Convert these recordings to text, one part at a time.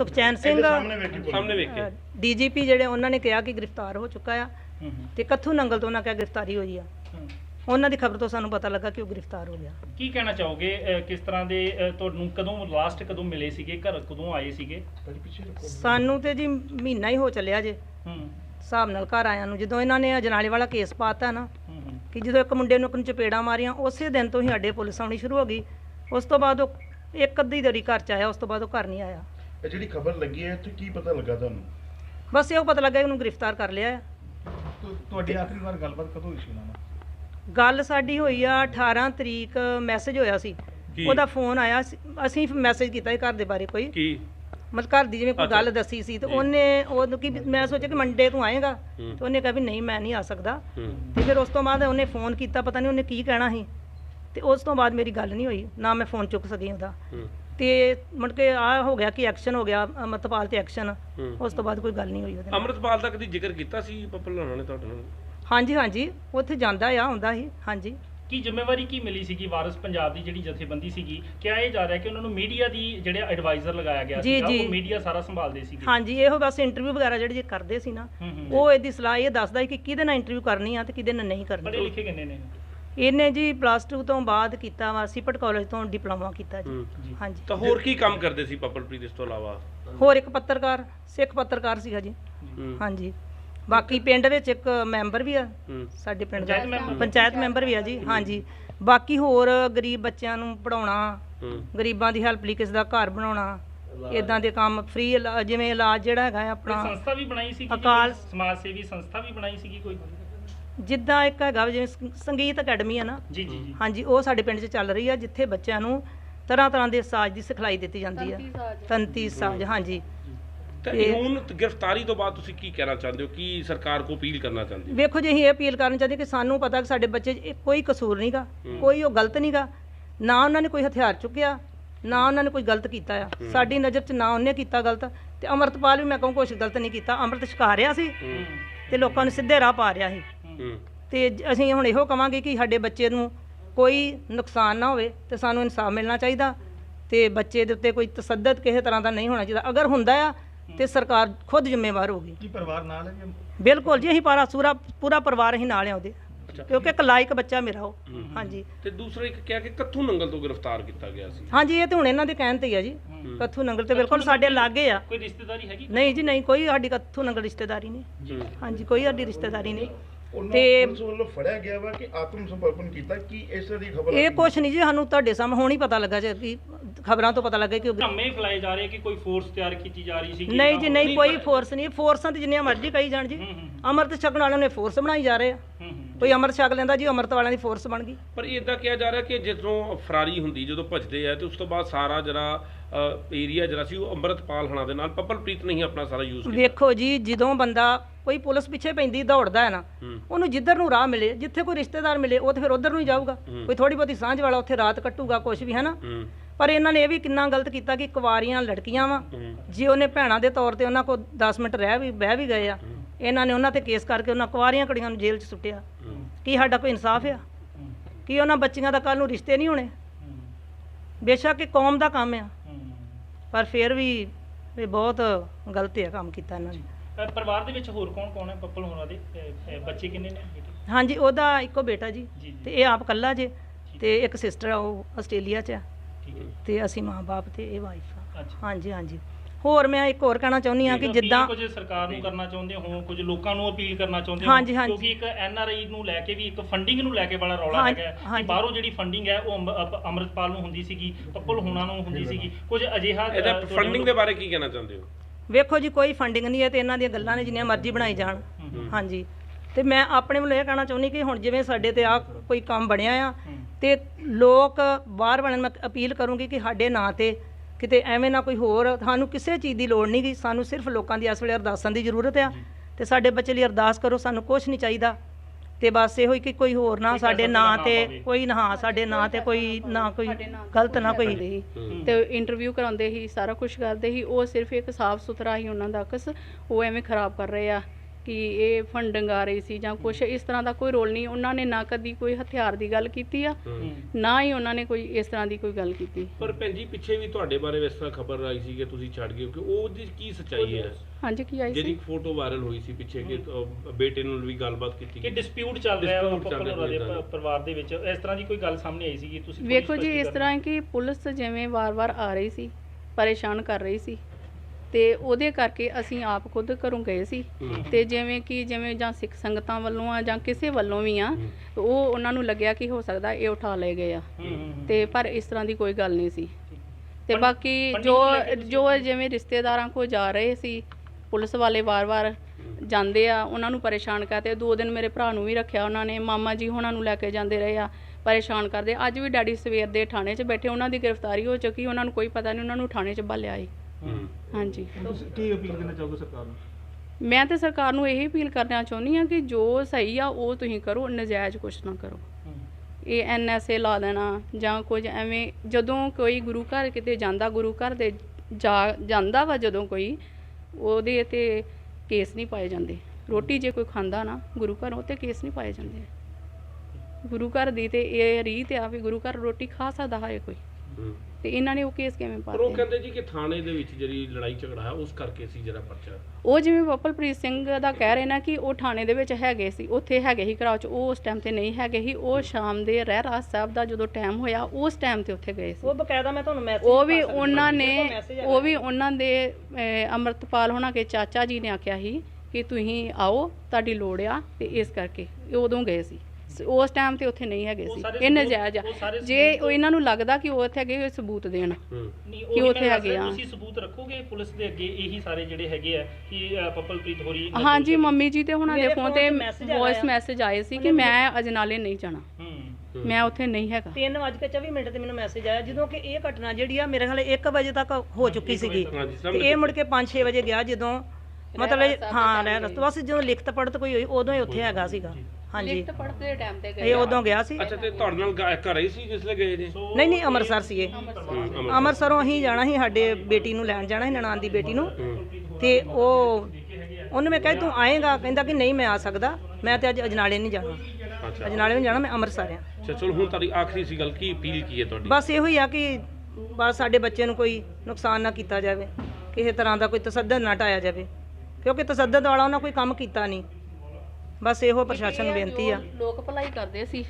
ਸੁਖਚੈਨ ਸਿੰਘ। ਸਾਹਮਣੇ ਵੇਖੀ ਡੀਜੀਪੀ ਜਿਹੜੇ ਉਹਨਾਂ ਨੇ ਕਿਹਾ ਕਿ ਗ੍ਰਿਫਤਾਰ ਹੋ ਚੁੱਕਾ ਆ ਤੇ ਕੱਥੂ ਨੰਗਲ ਤੋਂ ਉਹਨਾਂ ਕਿਹਾ ਗ੍ਰਿਫਤਾਰੀ ਹੋਈ ਆ। ਉਹਨਾਂ ਦੀ ਖਬਰ ਤੋਂ ਸਾਨੂੰ ਪਤਾ ਲੱਗਾ ਕਿ ਉਹ ਗ੍ਰਿਫਤਾਰ ਹੋ ਗਿਆ। ਕੀ ਕਹਿਣਾ ਚਾਹੋਗੇ ਕਿਸ ਤਰ੍ਹਾਂ ਦੇ ਤੁਹਾਨੂੰ ਕਦੋਂ ਲਾਸਟ ਕਦੋਂ ਮਿਲੇ ਸੀਗੇ? ਘਰ ਕਦੋਂ ਆਏ ਸੀਗੇ? ਸਾਨੂੰ ਤੇ ਜੀ ਮਹੀਨਾ ਹੀ ਹੋ ਚੱਲਿਆ ਜੇ। ਹਿਸਾਬ ਨਾਲ ਘਰ ਆਇਆਂ ਨੂੰ। ਜਦੋਂ ਇਹਨਾਂ ਨੇ ਅਜਨਾਲੇ ਵਾਲਾ ਕੇਸ ਪਾਤਾ ਨਾ ਕਿ ਜਦੋਂ ਇੱਕ ਮੁੰਡੇ ਨੂੰ ਚਪੇੜਾਂ ਮਾਰੀਆਂ ਉਸੇ ਦਿਨ ਤੋਂ ਹੀ ਸਾਡੇ ਪੁਲਿਸ ਆਉਣੀ ਸ਼ੁਰੂ ਹੋ ਗਈ। ਉਸ ਤੋਂ ਬਾਅਦ ਉਹ ਇੱਕ ਅੱਧੀ ਦਰੀ ਘਰ ਚ ਆਇਆ ਉਸ ਤੋਂ ਬਾਅਦ ਉਹ ਘਰ ਨਹੀਂ ਆਇਆ। ਇਹ ਜਿਹੜੀ ਖਬਰ ਲੱਗੀ ਹੈ ਇੱਥੇ ਕੀ ਪਤਾ ਲੱਗਾ ਤੁਹਾਨੂੰ? ਬਸ ਇਹੋ ਪਤਾ ਲੱਗਾ ਕਿ ਉਹਨੂੰ ਗ੍ਰਿਫਤਾਰ ਕਰ ਲਿਆ ਹੈ ਤੁਹਾਡੀ ਆਖਰੀ ਵਾਰ ਗੱਲਬਾਤ ਕਦੋਂ ਹੋਈ ਸੀ ਉਹਨਾਂ ਨਾਲ? ਗੱਲ ਸਾਡੀ ਹੋਈ ਆ 18 ਤਰੀਕ ਮੈਸੇਜ ਹੋਇਆ ਸੀ। ਕੀ? ਉਹਦਾ ਫੋਨ ਆਇਆ ਸੀ। ਅਸੀਂ ਮੈਸੇਜ ਕੀਤਾ ਸੀ ਘਰ ਦੇ ਬਾਰੇ ਕੋਈ। ਕੀ? ਮਤਲਬ ਘਰ ਦੀ ਜਿਵੇਂ ਕੋਈ ਅੱਛਾ। ਗੱਲ ਦੱਸੀ ਸੀ ਤੇ ਉਹਨੇ ਉਹਨੂੰ ਕਿ ਮੈਂ ਸੋਚਿਆ ਕਿ ਮੰਡੇ ਤੂੰ ਆਏਗਾ ਹੂੰ। ਤੇ ਉਹਨੇ ਕਿਹਾ ਵੀ ਨਹੀਂ ਮੈਂ ਨਹੀਂ ਆ ਸਕਦਾ। ਹੂੰ। ਤੇ ਫਿਰ ਉਸ ਤੋਂ ਬਾਅਦ ਉਹਨੇ ਫੋਨ ਕੀਤਾ ਪਤਾ ਨਹੀਂ ਉਹਨੇ ਕੀ ਕਹਿਣਾ ਸੀ। ਤੇ ਉਸ ਤੋਂ ਬਾਅਦ ਮੇਰੀ ਗੱਲ ਨਹੀਂ ਹੋਈ ਨਾ ਮੈਂ ਫੋਨ ਚੁੱਕ ਸਕੀ ਉਹਦਾ। ਹੂੰ। ਤੇ ਮੁੜ ਕੇ ਆ ਹੋ ਗਿਆ ਕਿ ਐਕਸ਼ਨ ਹੋ ਗਿਆ ਅਮਰਤਪਾਲ ਤੇ ਐਕਸ਼ਨ। ਉਸ ਤੋਂ ਬਾਅਦ ਕੋਈ ਗੱਲ ਨਹੀਂ ਹੋਈ ਉਹਦੇ ਨਾਲ। ਅੰਮ੍ਰਿਤਪਾਲ ਦਾ ਕਦੀ ਜ਼ਿਕਰ ਕੀਤਾ ਸੀ ਪੱਪਲ ਲਾਣਾ ਨੇ ਤੁਹਾਡੇ ਨਾਲ? ਹਾਂਜੀ ਹਾਂਜੀ ਉੱਥੇ ਜਾਂਦਾ ਆ ਹੁੰਦਾ ਸੀ ਹਾਂਜੀ। ਕੀ ਜ਼ਿੰਮੇਵਾਰੀ ਕੀ ਮਿਲੀ ਸੀਗੀ ਵਾਰਿਸ ਪੰਜਾਬ ਦੀ ਜਿਹੜੀ ਜਥੇਬੰਦੀ ਸੀਗੀ? ਕਿਹਾ ਇਹ ਜਾ ਰਿਹਾ ਕਿ ਉਹਨਾਂ ਨੂੰ ਮੀਡੀਆ ਦੀ ਜਿਹੜੇ ਐਡਵਾਈਜ਼ਰ ਲਗਾਇਆ ਗਿਆ ਜੀ। ਉਹ ਮੀਡੀਆ ਸਾਰਾ ਸੰਭਾਲਦੇ ਸੀਗੇ? ਹਾਂਜੀ ਇਹੋ ਬਸ ਇੰਟਰਵਿਊ ਵਗੈਰਾ ਜਿਹੜੇ ਜੇ ਕਰਦੇ ਸੀ ਨਾ ਉਹ ਇਹਦੀ ਸਲਾਹ ਇਹ ਦੱਸਦਾ ਸੀ ਕਿ ਕਿਹਦੇ ਨਾਲ ਇੰਟਰਵਿਊ ਕਰਨੀ ਆ ਤੇ ਕਿਹਦੇ ਨਾਲ ਨਹੀਂ ਪੜ੍ਹੇ ਕਰਨੀ ਲਿਖੇ ਕਿੰਨੇ ਨੇ? ਇਹਨੇ ਜੀ ਪਲੱਸ 2 ਤੋਂ ਬਾਅਦ ਕੀਤਾ ਵਾ ਸਿਪਟ ਕਾਲਜ ਤੋਂ ਡਿਪਲੋਮਾ ਕੀਤਾ ਜੀ। ਹਾਂਜੀ। ਤਾਂ ਹੋਰ ਕੀ ਕੰਮ ਕਰਦੇ ਸੀ ਪੱਪਲਪ੍ਰੀਤ ਇਸ ਤੋਂ ਇਲਾਵਾ? ਹੋਰ ਇੱਕ ਪੱਤਰਕਾਰ ਸਿੱਖ ਪੱਤਰਕਾਰ ਸੀਗਾ ਜੀ। ਹੂੰ। ਹਾਂਜੀ। ਬਾਕੀ ਪਿੰਡ ਵਿੱਚ ਇੱਕ ਮੈਂਬਰ ਵੀ ਆ। ਹੂੰ। ਸਾਡੇ ਪਿੰਡ ਪੰਚਾਇਤ ਦਾ। ਮੈਂਬਰ? ਪੰਚਾਇਤ ਮੈਂਬਰ ਵੀ ਆ ਜੀ ਹਾਂਜੀ। ਬਾਕੀ ਹੋਰ ਗਰੀਬ ਬੱਚਿਆਂ ਨੂੰ ਪੜਾਉਣਾ ਹੂੰ। ਗਰੀਬਾਂ ਦੀ ਹੈਲਪ ਲਈ ਕਿਸੇ ਦਾ ਘਰ ਬਣਾਉਣਾ ਇਦਾਂ ਦੇ ਕੰਮ ਫ੍ਰੀ ਜਿਵੇਂ ਇਲਾਜ ਜਿਹੜਾ ਹੈਗਾ ਹੈ ਕੋਈ ਆਪਣਾ ਸੰਸਥਾ ਵੀ ਬਣਾਈ ਜੀ? ਅਕਾਲ- ਸਮਾਜ ਸੇਵੀ ਸੰਸਥਾ ਵੀ ਬਣਾਈ ਸੀਗੀ ਕੋਈ? ਜਿੱਦਾਂ ਇੱਕ ਹੈਗਾ ਵਾ ਜਿਵੇਂ ਸੰ- ਸੰਗੀਤ ਅਕੈਡਮੀ ਆ ਨਾ? ਜੀ ਜੀ ਜੀ। ਹਾਂਜੀ ਉਹ ਸਾਡੇ ਪਿੰਡ 'ਚ ਚੱਲ ਰਹੀ ਆ ਜਿੱਥੇ ਬੱਚਿਆਂ ਨੂੰ ਤਰ੍ਹਾਂ ਤਰ੍ਹਾਂ ਦੇ ਸਾਜ਼ ਦੀ ਸਿਖਲਾਈ ਦਿੱਤੀ ਜਾਂਦੀ ਆ। ਤੰਤੀ ਸਾਜ਼। ਹਾਂਜੀ। ਤਾਂ ਇਹ ਹੁਣ ਗ੍ਰਿਫਤਾਰੀ ਤੋਂ ਬਾਅਦ ਤੁਸੀਂ ਕੀ ਕਹਿਣਾ ਚਾਹੁੰਦੇ ਹੋ? ਕੀ ਸਰਕਾਰ ਕੋ ਅਪੀਲ ਕਰਨਾ ਚਾਹੁੰਦੇ ਹੋ? ਵੇਖੋ ਜੀ ਅਸੀਂ ਇਹ ਅਪੀਲ ਕਰਨੀ ਚਾਹੁੰਦੇ ਕਿ ਸਾਨੂੰ ਪਤਾ ਕਿ ਸਾਡੇ ਬੱਚੇ 'ਚ ਇਹ ਕੋਈ ਕਸੂਰ ਨਹੀਂਗਾ ਕੋਈ ਉਹ ਗਲਤ ਨਹੀਂਗਾ ਨਾ ਉਹਨਾਂ ਨੇ ਕੋਈ ਹਥਿਆਰ ਚੁੱਕਿਆ ਨਾ ਉਹਨਾਂ ਨੇ ਕੋਈ ਗਲਤ ਕੀਤਾ ਆ। ਸਾਡੀ ਨਜ਼ਰ 'ਚ ਨਾ ਉਹਨੇ ਕੀਤਾ ਗਲਤ। ਤੇ ਅਮਰਤਪਾਲ ਵੀ ਮੈਂ ਕਹੂੰ ਕੁਛ ਗਲਤ ਨਹੀਂ ਕੀਤਾ ਅੰਮ੍ਰਿਤ ਛਕਾ ਰਿਹਾ ਸੀ ਹੂੰ। ਤੇ ਲੋਕਾਂ ਨੂੰ ਸਿੱਧੇ ਰਾਹ ਪਾ ਰਿਹਾ ਸੀ। ਹੂੰ ਤੇ ਅਸੀਂ ਹੁਣ ਇਹੋ ਕਵਾਂਗੇ ਕਿ ਸਾਡੇ ਬੱਚੇ ਨੂੰ ਕੋਈ ਨੁਕਸਾਨ ਨਾ ਹੋਵੇ ਤੇ ਸਾਨੂੰ ਇਨਸਾਫ ਮਿਲਣਾ ਚਾਹੀਦਾ ਤੇ ਬੱਚੇ ਦੇ ਉੱਤੇ ਕੋਈ ਤਸੱਦਦ ਕਿਸੇ ਤਰ੍ਹਾਂ ਦਾ ਨਹੀਂ ਹੋਣਾ ਚਾਹੀਦਾ। ਅਗਰ ਹੁੰਦਾ ਆ ਤੇ ਸਰਕਾਰ ਖੁਦ ਜ਼ਿੰਮੇਵਾਰ ਹੋਗੀ ਕੀ ਪਰਿਵਾਰ ਨਾਲ ਹੈ ਜੀ? ਬਿਲਕੁਲ ਜੀ ਅਸੀਂ ਪਾਰਾ ਸੂਰਾ ਪੂਰਾ ਪਰਿਵਾਰ ਅਸੀਂ ਨਾਲ ਆ ਉਹਦੇ। ਕਿਉਂਕਿ ਇੱਕ ਲਾਇਕ ਬੱਚਾ ਮੇਰਾ ਉਹ। ਹੂੰ। ਹਾਂਜੀ। ਤੇ ਦੂਸਰਾ ਇੱਕ ਕਿਹਾ ਕਿ ਕੱਥੂ ਨੰਗਲ ਤੋਂ ਗ੍ਰਿਫਤਾਰ ਕੀਤਾ ਗਿਆ ਸੀ। ਹਾਂਜੀ ਇਹ ਤੇ ਹੁਣ ਇਹਨਾਂ ਦੇ ਕਹਿਣ ਤੇ ਹੀ ਆ ਜੀ। ਕੱਥੂ ਨੰਗਲ ਤੇ ਬਿਲਕੁਲ ਸਾਡੇ ਲਾਗੇ ਆ। ਕੋਈ ਰਿਸ਼ਤੇਦਾਰੀ ਹੈਗੀ? ਨਹੀਂ ਜੀ ਨਹੀਂ ਕੋਈ ਸਾਡੀ ਕੱਥੂ ਨੰਗਲ ਰਿਸ਼ਤੇਦਾਰੀ ਨਹੀਂ। ਹੂੰ। ਹਾਂਜੀ ਕੋਈ ਸਾਡੀ ਰਿਸ਼ਤੇਦਾਰੀ ਨਹੀਂ। ਤੇ- ਪੁਲਿਸ ਵੱਲੋਂ ਫੜਿਆ ਗਿਆ ਵਾ ਕਿ ਆਤਮ ਸਮਰਪਣ ਕੀਤਾ ਕੀ ਇਸ ਤਰ੍ਹਾਂ ਦੀ ਖਬਰ ਇਹ ਕੁਛ ਨਹੀਂ ਜੀ ਸਾਨੂੰ ਤੁਹਾਡੇ ਸਾਹਮਣੇ ਹੁਣ ਹੀ ਪਤਾ ਲੱਗਾ ਜੀ ਕਿ ਖਬਰਾਂ ਤੋਂ ਪਤਾ ਲੱਗਾ ਕਿ ਧੰਮੇ ਫਲਾਏ ਜਾ ਰਹੇ ਕਿ ਕੋਈ ਫੋਰਸ ਤਿਆਰ ਕੀਤੀ ਜਾ ਰਹੀ ਸੀ ਨਹੀਂ ਜੀ ਨਹੀਂ ਕੋਈ ਫੋਰਸ ਨਹੀਂ ਫੋਰਸਾਂ ਤੇ ਜਿੰਨੀਆਂ ਮਰਜ਼ੀ ਕਹੀ ਜਾਣ ਜੀ। ਹੂੰ ਹੂੰ ਅਮਰਤ ਛਕਣ ਵਾਲਿਆਂ ਨੇ ਫੋਰਸ ਬਣਾਈ ਜਾ ਰਹੇ ਆ। ਕੋਈ ਅਮਰਤ ਛਕ ਲੈਂਦਾ ਜੀ ਅਮਰਤ ਵਾਲਿਆਂ ਦੀ ਫੋਰਸ ਬਣ ਗਈ। ਪਰ ਇਦਾਂ ਕਿਹਾ ਜਾ ਰਿਹਾ ਕਿ ਜਦੋਂ ਫਰਾਰੀ ਹੁੰਦੀ ਜਦੋਂ ਭੱਜਦੇ ਆ ਤੇ ਉਸ ਤੋਂ ਬਾਅਦ ਸਾਰਾ ਜਿਹੜਾ ਏਰੀਆ ਜਿਹੜਾ ਸੀ ਉਹ ਅੰਮ੍ਰਿਤਪਾਲ ਹਣਾ ਦੇ ਨਾਲ ਪੱਪਲਪ੍ਰੀਤ ਨਹੀਂ ਆਪਣਾ ਸਾਰਾ ਯੂਜ਼ ਕੀਤਾ। ਵੇਖੋ ਜੀ ਜਦੋਂ ਬੰਦਾ ਕੋਈ ਪੁਲਿਸ ਪਿੱਛੇ ਪੈਂਦੀ ਦੌੜਦਾ ਹੈ ਨਾ ਉਹਨੂੰ ਜਿੱਧਰ ਨੂੰ ਰਾਹ ਮਿਲੇ ਜਿੱਥੇ ਕੋਈ ਰਿਸ਼ਤੇਦਾਰ ਮਿਲੇ ਉਹ ਤੇ ਫਿਰ ਉਧਰ ਨੂੰ ਹੀ ਜਾਊਗਾ। ਕੋਈ ਥੋੜੀ ਬਹੁਤੀ ਸਾਂਝ ਵਾਲਾ ਉੱਥੇ ਰਾਤ ਕੱਟੂਗਾ ਕੁਝ ਵੀ ਹੈ। ਨਾ ਪਰ ਇਹਨਾਂ ਨੇ ਇਹ ਵੀ ਕਿੰਨਾ ਗਲਤ ਕੀਤਾ ਕਿ ਕੁਵਾਰੀਆਂ ਲੜਕੀਆਂ ਵਾ। ਜੇ ਉਹਨੇ ਭੈਣਾਂ ਦੇ ਤੌਰ ਤੇ ਉਹਨਾਂ ਕੋਲ 10 ਮਿੰਟ ਰਹਿ ਵੀ ਬਹਿ ਵੀ ਗਏ ਆ ਇਹਨਾਂ ਨੇ ਉਹਨਾਂ ਤੇ ਕੇਸ ਕਰਕੇ ਉਹਨਾਂ ਕੁਵਾਰੀਆਂ ਕੁੜੀਆਂ ਨੂੰ ਜੇਲ੍ਹ 'ਚ ਸੁੱਟਿਆ। ਕੀ ਸਾਡਾ ਕੋਈ ਇਨਸਾਫ ਆ? ਕੀ ਉਹਨਾਂ ਬੱਚੀਆਂ ਦਾ ਕੱਲ ਨੂੰ ਰਿਸ਼ਤੇ ਨਹੀਂ ਹੋਣੇ? ਬੇਸ਼ੱਕ ਇਹ ਕੌਮ ਦਾ ਕੰਮ ਆ। ਪਰ ਫਿਰ ਵੀ ਇਹ ਬਹੁਤ ਗਲਤ ਹੈ ਕੰਮ ਕੀਤਾ ਇਹਨਾਂ ਨੇ। ਅ, ਪਰਿਵਾਰ ਦੇ ਵਿੱਚ ਹੋਰ ਕੌਣ ਕੌਣ ਹੈ ਪੱਪਲ ਹੋਣਾ ਦੇ? ਅ, ਅ, ਬੱਚੇ ਕਿੰਨੇ ਨੇ? ਬੇਟੇ ਹਾਂਜੀ ਉਹਦਾ ਇੱਕੋ ਬੇਟਾ ਜੀ ਜੀ ਤੇ ਇਹ ਆਪ ਕੱਲਾ ਜੇ ਤੇ ਇੱਕ ਸਿਸਟਰ ਆ ਉਹ ਆਸਟ੍ਰੇਲੀਆ 'ਚ ਆ। ਠੀਕ ਹੈ। ਤੇ ਅਸੀਂ ਮਾਂ-ਬਾਪ ਤੇ ਇਹ ਵਾਈਫ ਆ। ਅੱਛਾ। ਹਾਂਜੀ ਹਾਂਜੀ। ਹੋਰ ਮੈਂ ਇੱਕ ਹੋਰ ਕਹਿਣਾ ਚਾਹੁੰਦੀ ਆ ਕਿ ਅਪੀਲ ਜਿੱਦਾਂ ਕੁਝ ਸਰਕਾਰ ਨੂੰ ਕਰਨਾ ਚਾਹੁੰਦੇ ਹੋ ਕੁਝ ਲੋਕਾਂ ਨੂੰ ਅਪੀਲ ਕਰਨਾ ਚਾਹੁੰਦੇ ਹੋ ਹਾਂਜੀ, ਹਾਂਜੀ। ਕਿਉਂਕਿ ਇੱਕ ਐਨ ਆਰ ਆਈ ਨੂੰ ਲੈ ਕੇ ਵੀ ਇੱਕ ਫੰਡਿੰਗ ਨੂੰ ਲੈ ਕੇ ਬੜਾ ਰੌਲਾ ਹਾਂਜੀ, ਹੈਗਾ ਹੈ। ਕਿ ਹਾਂਜੀ। ਬਾਹਰੋਂ ਜਿਹੜੀ ਫੰਡਿੰਗ ਹੈ ਉਹ ਅਪ- ਅੰਮ੍ਰਿਤਪਾਲ ਨੂੰ ਹੁੰਦੀ ਸੀਗੀ ਪੱਪਲ ਹੋਣਾ ਨੂੰ ਹੁੰਦੀ ਸੀਗੀ। ਕੁਝ ਅਜਿਹਾ ਅ, ਇਹਦਾ ਤੁਹਾਡੇ ਫੰਡਿੰਗ ਦੇ ਬਾਰੇ ਕੀ ਕਹਿਣਾ ਚਾਹੁੰਦੇ ਹੋ? ਵੇਖੋ ਜੀ ਕੋਈ ਫੰਡਿੰਗ ਨਹੀਂ ਹੈ ਤੇ ਇਹਨਾਂ ਦੀਆਂ ਗੱਲਾਂ ਨੇ ਜਿੰਨੀਆਂ ਮਰਜ਼ੀ ਬਣਾਈ ਜਾਣ। ਹਾਂਜੀ। ਤੇ ਮੈਂ ਆਪਣੇ ਵੱਲੋਂ ਇਹ ਕਹਿਣਾ ਚਾਹੁੰਦੀ ਕਿ ਹੁਣ ਜਿਵੇਂ ਸਾਡੇ ਤੇ ਆ ਕੋਈ ਕੰਮ ਬਣਿਆ ਆ। ਤੇ ਲੋਕ ਬਾਹਰ ਵਾਲਿਆਂ ਨੂੰ ਮੈਂ ਅਪੀਲ ਕਰੂੰਗੀ ਕਿ ਸਾਡੇ ਨਾਂ ਤੇ ਕਿਤੇ ਐਵੇਂ ਨਾ ਕੋਈ ਹੋਰ ਸਾਨੂੰ ਕਿਸੇ ਚੀਜ਼ ਦੀ ਲੋੜ ਨਹੀਂ ਗੀ ਸਾਨੂੰ ਸਿਰਫ ਲੋਕਾਂ ਦੀ ਇਸ ਵੇਲੇ ਅਰਦਾਸਾਂ ਦੀ ਜ਼ਰੂਰਤ ਆ ਤੇ ਸਾਡੇ ਬੱਚੇ ਲਈ ਅਰਦਾਸ ਕਰੋ ਸਾਨੂੰ ਕੁਝ ਨਹੀਂ ਚਾਹੀਦਾ। ਤੇ ਬਸ ਇਹੋ ਹੀ ਕਿ ਕੋਈ ਹੋਰ ਨਾ ਸਾਡੇ ਨਾਂ ਤੇ। ਕੋਈ ਨਾ ਹਾਂ ਸਾਡੇ ਨਾਂ ਤੇ ਕੋਈ ਨਾ ਕੋਈ ਗਲਤ ਨਾ ਕੋਈ। ਸੀ। ਤੇ ਇੰਟਰਵਿਊ ਕਰਾਉਂਦੇ ਸੀ ਸਾਰਾ ਕੁਝ ਕਰਦੇ ਸੀ ਉਹ ਸਿਰਫ ਇੱਕ ਸਾਫ਼ ਸੁਥਰਾ ਹੀ ਉਹਨਾਂ ਦਾ ਅਕਸ ਉਹ ਐਵੇਂ ਖਰਾਬ ਕਰ ਰਹੇ ਆ। ਕਿ ਇਹ ਫੰਡਿੰਗ ਆ ਰਹੀ ਸੀ ਜਾਂ ਕੁਝ ਇਸ ਤਰ੍ਹਾਂ ਦਾ ਕੋਈ ਰੋਲ ਨਹੀਂ ਉਹਨਾਂ ਨੇ ਨਾ ਕਦੀ ਕੋਈ ਹਥਿਆਰ ਦੀ ਗੱਲ ਕੀਤੀ ਆ। ਨਾ ਹੀ ਉਹਨਾਂ ਨੇ ਕੋਈ ਇਸ ਤਰ੍ਹਾਂ ਦੀ ਕੋਈ ਗੱਲ ਕੀਤੀ। ਪਰ ਭੈਣ ਜੀ ਪਿੱਛੇ ਵੀ ਤੁਹਾਡੇ ਬਾਰੇ ਇਸ ਤਰ੍ਹਾਂ ਖਬਰ ਆਈ ਸੀ ਕਿ ਤੁਸੀਂ ਛੱਡ ਗਏ ਕਿ ਉਹਦੀ ਕੀ ਸੱਚਾਈ ਹੈ? ਹਾਂਜੀ ਕੀ ਆਈ ਜਿਹੜੀ ਸੀ ਫੋਟੋ ਵਾਇਰਲ ਹੋਈ ਸੀ ਪਿੱਛੇ ਕਿ ਬੇਟੇ ਨਾਲ ਵੀ ਗੱਲਬਾਤ ਕੀਤੀ ਕਿ। ਡਿਸਪਿਊਟ ਚੱਲ ਰਿਹਾ ਦੇ ਪ- ਪਰਿਵਾਰ ਦੇ ਵਿੱਚ। ਇਸ ਤਰ੍ਹਾਂ ਦੀ ਕੋਈ ਗੱਲ ਸਾਹਮਣੇ ਆਈ ਸੀਗੀ ਤੁਸੀਂ ਥੋੜ੍ਹੀ ਵੇਖੋ ਜੀ ਇਸ ਤਰ੍ਹਾਂ ਹੈ ਕਿ ਪੁਲਿਸ ਜਿਵੇਂ ਵਾਰ-ਵਾਰ ਆ ਰਹੀ ਸੀ ਪਰੇਸ਼ਾਨ ਕਰ ਰਹੀ ਸੀ ਤੇ ਉਹਦੇ ਕਰਕੇ ਅਸੀਂ ਆਪ ਖੁਦ ਘਰੋਂ ਗਏ ਸੀ। ਤੇ ਜਿਵੇਂ ਕਿ ਜਿਵੇਂ ਜਾਂ ਸਿੱਖ ਸੰਗਤਾਂ ਵੱਲੋਂ ਆ ਜਾਂ ਕਿਸੇ ਵੱਲੋਂ ਵੀ ਆ। ਉਹ ਉਹਨਾਂ ਨੂੰ ਲੱਗਿਆ ਕਿ ਹੋ ਸਕਦਾ ਇਹ ਉਠਾ ਲਏ ਗਏ ਆ। ਤੇ ਪਰ ਇਸ ਤਰ੍ਹਾਂ ਦੀ ਕੋਈ ਗੱਲ ਨਹੀਂ ਸੀ। ਤੇ ਬਾਕੀ ਜੋ ਜੋ ਜਿਵੇਂ ਰਿਸ਼ਤੇਦਾਰਾਂ ਕੋ ਜਾ ਰਹੇ ਸੀ ਪੁਲਿਸ ਵਾਲੇ ਵਾਰ-ਵਾਰ ਜਾਂਦੇ ਆ ਉਹਨਾਂ ਨੂੰ ਪਰੇਸ਼ਾਨ ਕਰਦੇ ਦੋ ਦਿਨ ਮੇਰੇ ਭਰਾ ਨੂੰ ਵੀ ਰੱਖਿਆ ਉਹਨਾਂ ਨੇ ਮਾਮਾ ਜੀ ਉਹਨਾਂ ਨੂੰ ਲੈ ਕੇ ਜਾਂਦੇ ਰਹੇ ਆ ਪਰੇਸ਼ਾਨ ਕਰਦੇ। ਅੱਜ ਵੀ ਡੈਡੀ ਸਵੇਰ ਦੇ ਥਾਣੇ 'ਚ ਬੈਠੇ ਉਹਨਾਂ ਦੀ ਗ੍ਰਿਫਤਾਰੀ ਹੋ ਚੁੱਕੀ ਉਹਨਾਂ ਨੂੰ ਕੋਈ ਪਤਾ ਨਹੀਂ ਉਹਨਾਂ ਨੂੰ ਥਾਣੇ 'ਚ ਭਾਲਿਆ ਏ। ਹੂੰ। ਹਾਂਜੀ ਤੁਸੀਂ ਕੀ ਅਪੀਲ ਕਰਨਾ ਚਾਹੋਗੇ ਸਰਕਾਰ ਨੂੰ ਮੈਂ ਤੇ ਸਰਕਾਰ ਨੂੰ ਇਹ ਅਪੀਲ ਕਰਨਾ ਚਾਹੁੰਦੀ ਆ ਕਿ ਜੋ ਸਹੀ ਆ ਉਹ ਤੁਸੀਂ ਕਰੋ ਨਜਾਇਜ਼ ਕੁਛ ਨਾ ਕਰੋ। ਇਹ ਐਨਐਸਏ ਲਾ ਦੇਣਾ ਜਾਂ ਕੁਝ ਐਵੇਂ ਜਦੋਂ ਕੋਈ ਗੁਰੂ ਘਰ ਕਿਤੇ ਜਾਂਦਾ ਗੁਰੂ ਘਰ ਦੇ ਜਾ ਜਾਂਦਾ ਵਾ ਜਦੋਂ ਕੋਈ ਉਹਦੇ ਤੇ ਕੇਸ ਨਹੀਂ ਪਾਏ ਜਾਂਦੇ ਰੋਟੀ ਜੇ ਕੋਈ ਖਾਂਦਾ ਨਾ ਗੁਰੂ ਘਰ ਉਹ ਤੇ ਕੇਸ ਨਹੀਂ ਪਾਏ ਜਾਂਦੇ ਗੁਰੂ ਘਰ ਦੀ ਤੇ ਇਹ ਰੀਤ ਆ ਵੀ ਗੁਰੂ ਘਰ ਰੋਟੀ ਖਾ ਸਕਦਾ ਹੈ ਕੋਈ ਹੂੰ। ਤੇ ਇਹਨਾਂ ਨੇ ਉਹ ਕੇਸ ਕਿਵੇਂ ਪਰ ਉਹ ਪਾਤੇ ਕਹਿੰਦੇ ਜੀ ਕਿ ਥਾਣੇ ਦੇ ਵਿੱਚ ਜਿਹੜੀ ਲੜਾਈ ਝਗੜਾ ਹੈ ਉਸ ਕਰਕੇ ਸੀ ਜਿਹੜਾ ਪਰਚਾ ਉਹ ਜਿਵੇਂ ਬੱਪਲਪ੍ਰੀਤ ਸਿੰਘ ਦਾ ਕਹਿ ਰਹੇ ਨਾ ਕਿ ਉਹ ਥਾਣੇ ਦੇ ਵਿੱਚ ਹੈਗੇ ਸੀ ਉੱਥੇ ਹੈਗੇ ਸੀ ਘਰਾਓ ਚ ਉਹ ਉਸ ਟਾਈਮ ਤੇ ਨਹੀਂ ਹੈਗੇ ਸੀ ਉਹ ਸ਼ਾਮ ਦੇ ਰਹਿਰਾਸ ਸਾਹਿਬ ਦਾ ਜਦੋਂ ਟਾਈਮ ਹੋਇਆ ਉਸ ਟਾਈਮ ਤੇ ਉੱਥੇ ਗਏ ਸੀ। ਉਹ ਬਕਾਇਦਾ ਮੈਂ ਤੁਹਾਨੂੰ ਮੈਸੇਜ ਉਹ ਵੀ ਉਹਨਾਂ ਨੇ ਉਹ ਵੀ ਉਹਨਾਂ ਦੇ ਅਹ, ਅੰਮ੍ਰਿਤਪਾਲ ਹੋਣਾ ਕੇ ਚਾਚਾ ਜੀ ਨੇ ਆਖਿਆ ਸੀ ਕਿ ਤੁਸੀਂ ਆਓ ਤੁਹਾਡੀ ਲੋੜ ਆ ਤੇ ਇਸ ਕਰਕੇ ਇਹ ਉਦੋਂ ਗਏ ਸੀ। ਸ- ਉਸ ਟਾਈਮ ਤੇ ਉੱਥੇ ਨਹੀਂ ਹੈਗੇ ਸੀ। ਇਹ ਨਜਾਇਜ਼ ਆ। ਜੇ ਉਹ ਇਹਨਾਂ ਨੂੰ ਲੱਗਦਾ ਕਿ ਉਹ ਉੱਥੇ ਹੈਗੇ ਸਬੂਤ ਦੇਣ ਹੂੰ। ਨਹੀਂ ਕਿ ਉਹ ਉੱਥੇ ਹੈਗੇ ਆ। ਤੁਸੀਂ ਸਬੂਤ ਰੱਖੋਗੇ ਪੁਲਿਸ ਦੇ ਅੱਗੇ ਇਹੀ ਸਾਰੇ ਜਿਹੜੇ ਹੈਗੇ ਆ ਕਿ ਅ, ਪੱਪਲਪ੍ਰੀਤ ਹੋਰੀ ਹਾਂਜੀ ਮੰਮੀ ਜੀ ਤੇ ਉਹਨਾਂ ਦੇ ਮੇਰੇ ਫੋਨ phone ਤੇ message ਵੌਇਸ ਆਇਆ। ਮੈਸੇਜ ਆਏ ਸੀ ਕਿ ਮੈਂ ਅਜਨਾਲੇ ਨਹੀਂ ਜਾਣਾ। ਹੂੰ। ਮੈਂ ਉੱਥੇ ਨਹੀਂ ਹੈਗਾ। 3:24 ਮਿੰਟ ਤੇ ਮੈਨੂੰ ਮੈਸੇਜ ਆਇਆ ਜਦੋਂ ਕਿ ਇਹ ਘਟਨਾ ਜਿਹੜੀ ਆ ਮੇਰੇ ਖਿਆਲ 1 ਵਜੇ ਤੱਕ ਹੋ ਚੁੱਕੀ ਸੀਗੀ। ਹਾਂਜੀ ਤੇ ਇਹ ਮੁੜ ਕੇ 5-6 ਵਜੇ ਗਿਆ ਜਦੋਂ ਮਤਲਬ ਹਾਂ ਰਹਿ ਰਸਤ ਬਸ ਜਦੋਂ ਲਿਖਤ ਪੜਤ ਕੋਈ ਹੋਈ ਉਦੋਂ ਹੀ ਉੱਥੇ ਹੈਗਾ ਸੀਗਾ। ਹਾਂਜੀ। ਲਿਖਤ ਪੜ੍ਹਦੇ ਦੇ ਟਾਈਮ ਤੇ ਗਏ ਇਹ ਉਦੋਂ ਗਿਆ ਸੀ। ਅੱਛਾ ਤੇ ਤੁਹਾਡੇ ਨਾਲ ਗਾ- ਘਰ ਹੀ ਸੀ ਜਿਸ ਲਈ ਗਏ ਨੇ ਨਹੀਂ ਨਹੀਂ ਅੰਮ੍ਰਿਤਸਰ ਸੀਗੇ। ਹੂੰ, ਅੰਮ੍ਰਿਤਸਰ। ਅੰਮ੍ਰਿਤਸਰੋਂ। ਅਸੀਂ ਜਾਣਾ ਸੀ ਸਾਡੇ ਬੇਟੀ ਨੂੰ ਲੈਣ ਜਾਣਾ ਸੀ ਨਨਾਣ ਦੀ ਬੇਟੀ ਨੂੰ। ਤੇ ਉਹ ਉਹਨੂੰ ਮੈਂ ਕਿਹਾ ਤੂੰ ਆਏਗਾ? ਕਹਿੰਦਾ ਕਿ ਨਹੀਂ ਮੈਂ ਆ ਸਕਦਾ। ਮੈਂ ਤੇ ਅੱਜ ਅਜਨਾਲੇ ਨਹੀਂ ਜਾਣਾ। ਅੱਛਾ। ਅਜਨਾਲੇ ਨਹੀਂ ਜਾਣਾ ਮੈਂ ਅੰਮ੍ਰਿਤਸਰ ਆ। ਅੱਛਾ ਚਲੋ ਹੁਣ ਤੁਹਾਡੀ ਆਖਰੀ ਸੀ ਗੱਲ ਕੀ ਅਪੀਲ ਕੀ ਹੈ ਤੁਹਾਡੀ? ਬਸ ਇਹੋ ਹੀ ਆ ਕਿ ਬਸ ਸਾਡੇ ਬੱਚੇ ਨੂੰ ਕੋਈ ਨੁਕਸਾਨ ਨਾ ਕੀਤਾ ਜਾਵੇ ਕਿਸੇ ਤਰ੍ਹਾਂ ਦਾ ਕੋਈ ਤਸੱਦਦ ਨਾ ਢਾਇਆ ਜਾਵੇ। ਕਿਉਂਕਿ ਤਸੱਦਦ ਵਾਲਾ ਉਹਨਾਂ ਕੋਈ ਕੰਮ ਕੀਤਾ ਨਹੀਂ। ਬਸ ਇਹੋ ਪ੍ਰਸ਼ਾਸਨ ਨੂੰ ਬੇਨਤੀ ਆ। ਲੋਕ ਭਲਾਈ ਕਰਦੇ ਸੀ।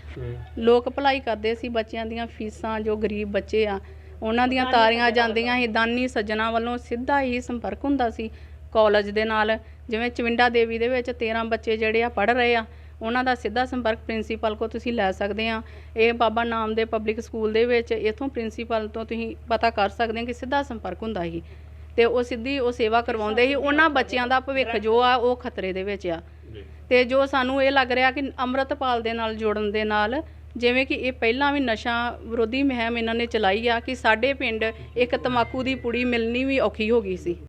ਲੋਕ ਭਲਾਈ ਕਰਦੇ ਸੀ ਬੱਚਿਆਂ ਦੀਆਂ ਫੀਸਾਂ ਜੋ ਗਰੀਬ ਬੱਚੇ ਆ ਉਹਨਾਂ ਦੀਆਂ ਤਾਰੀਆਂ ਜਾਂਦੀਆਂ ਸੀ ਦਾਨੀ ਸੱਜਣਾ ਵੱਲੋਂ ਸਿੱਧਾ ਹੀ ਸੰਪਰਕ ਹੁੰਦਾ ਸੀ ਕਾਲਜ ਦੇ ਨਾਲ। ਜਿਵੇਂ ਚਵਿੰਡਾ ਦੇਵੀ ਦੇ ਵਿੱਚ 13 ਬੱਚੇ ਜਿਹੜੇ ਆ ਪੜ੍ਹ ਰਹੇ ਆ ਉਹਨਾਂ ਦਾ ਸਿੱਧਾ ਸੰਪਰਕ ਪ੍ਰਿੰਸੀਪਲ ਕੋ ਤੁਸੀਂ ਲੈ ਸਕਦੇ ਆ। ਇਹ ਬਾਬਾ ਨਾਮ ਦੇ ਪਬਲਿਕ ਸਕੂਲ ਦੇ ਵਿੱਚ ਇਥੋਂ ਪ੍ਰਿੰਸੀਪਲ ਤੋਂ ਤੁਸੀਂ ਪਤਾ ਕਰ ਸਕਦੇ ਆ ਕਿ ਸਿੱਧਾ ਸੰਪਰਕ ਹੁੰਦਾ ਸੀ। ਤੇ ਉਹ ਸਿੱਧੀ ਉਹ ਸੇਵਾ ਕਰਵਾਉਂਦੇ ਸੀ ਉਹਨਾਂ ਬੱਚਿਆਂ ਦਾ ਭਵਿੱਖ ਜੋ ਆ ਉਹ ਖਤਰੇ ਦੇ ਵਿੱਚ ਆ। ਤੇ ਜੋ ਸਾਨੂੰ ਇਹ ਲੱਗ ਰਿਹਾ ਕਿ ਅੰਮ੍ਰਿਤਪਾਲ ਦੇ ਨਾਲ, ਜੁੜਨ ਦੇ ਨਾਲ, ਜਿਵੇਂ ਕਿ ਇਹ ਪਹਿਲਾਂ ਵੀ ਨਸ਼ਾ ਵਿਰੋਧੀ ਮੁਹਿੰਮ ਇਹਨਾਂ ਨੇ ਚਲਾਈ ਆ ਕਿ ਸਾਡੇ ਪਿੰਡ ਇੱਕ ਤਮਾਕੂ ਦੀ ਪੁੜੀ ਮਿਲਣੀ ਵੀ ਔਖੀ ਹੋ ਗਈ ਸੀ।